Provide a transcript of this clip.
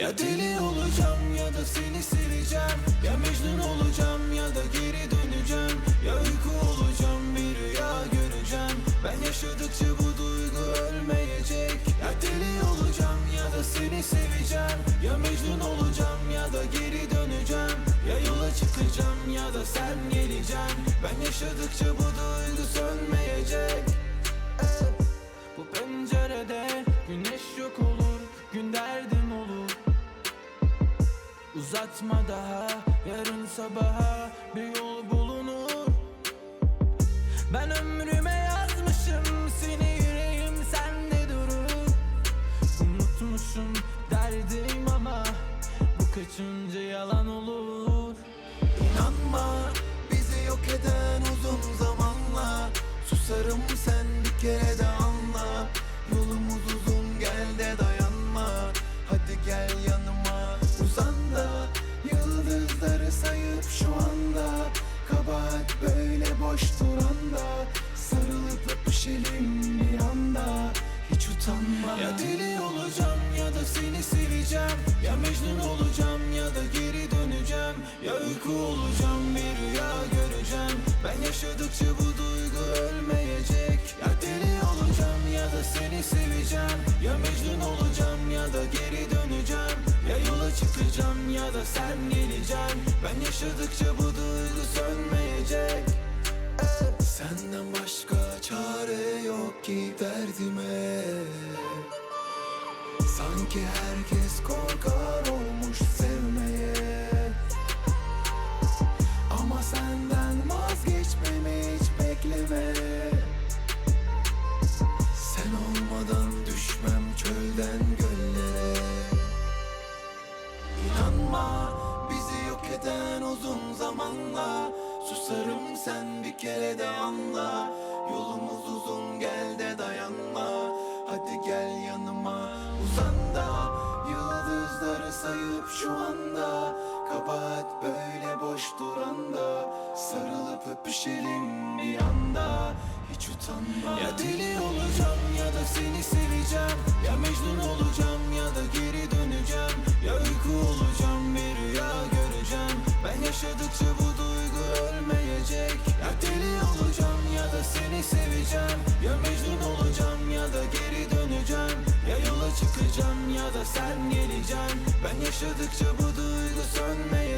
Ya deli olacağım ya da seni seveceğim. Ya Mecnun olacağım ya da geri döneceğim. Ya uyku olacağım bir rüya göreceğim. Ben yaşadıkça bu duygu ölmeyecek. Ya deli olacağım ya da seni seveceğim. Ya Mecnun olacağım ya da geri döneceğim. Ya yola çıkacağım ya da sen geleceksin. Ben yaşadıkça bu duygu sönmeyecek Uzatma daha yarın sabaha bir yol bulunur. Ben ömrüme yazmışım seni yüreğim sende durur. Unutmuşum derdim ama bu kaçıncı yalan olur? İnanma bizi yok eden uzun böyle boş duranda Sarılıp öpüşelim bir anda. Hiç utanma. Ya deli olacağım ya da seni seveceğim. Ya Mecnun olacağım ya da geri döneceğim. Ya uyku olacağım bir rüya göreceğim. Ben yaşadıkça bu duygu ölmeyecek. Ya deli olacağım ya da seni seveceğim. Ya Mecnun olacağım ya da geri döneceğim. Ya yola çıkacağım ya da sen geleceksin. Ben yaşadıkça bu duygu sönmeyecek ki derdime. Sanki herkes korkar olmuş sevmeye. Ama senden vazgeçmemi hiç bekleme. Sen olmadan düşmem çölden göllere. İnanma bizi yok eden uzun zamanla. Susarım sen bir kere de anla Yolumuz uzun gel de dayanma. Hadi gel yanıma. Uzan da Yıldızları sayıp şu anda. Kabahat böyle boş duranda Sarılıp öpüşelim bir anda. Hiç utanma. Ya deli olacağım ya da seni seveceğim. Ya Mecnun olacağım ya da geri döneceğim. Ya uyku olacağım bir rüya göreceğim. Ben yaşadıkça bu duygu ölmeyecek. Ya deli olacağım seni seveceğim. Ya Mecnun olacağım ya da geri döneceğim. Ya yola çıkacağım ya da sen geleceksin. Ben yaşadıkça bu duygu sönmeyecek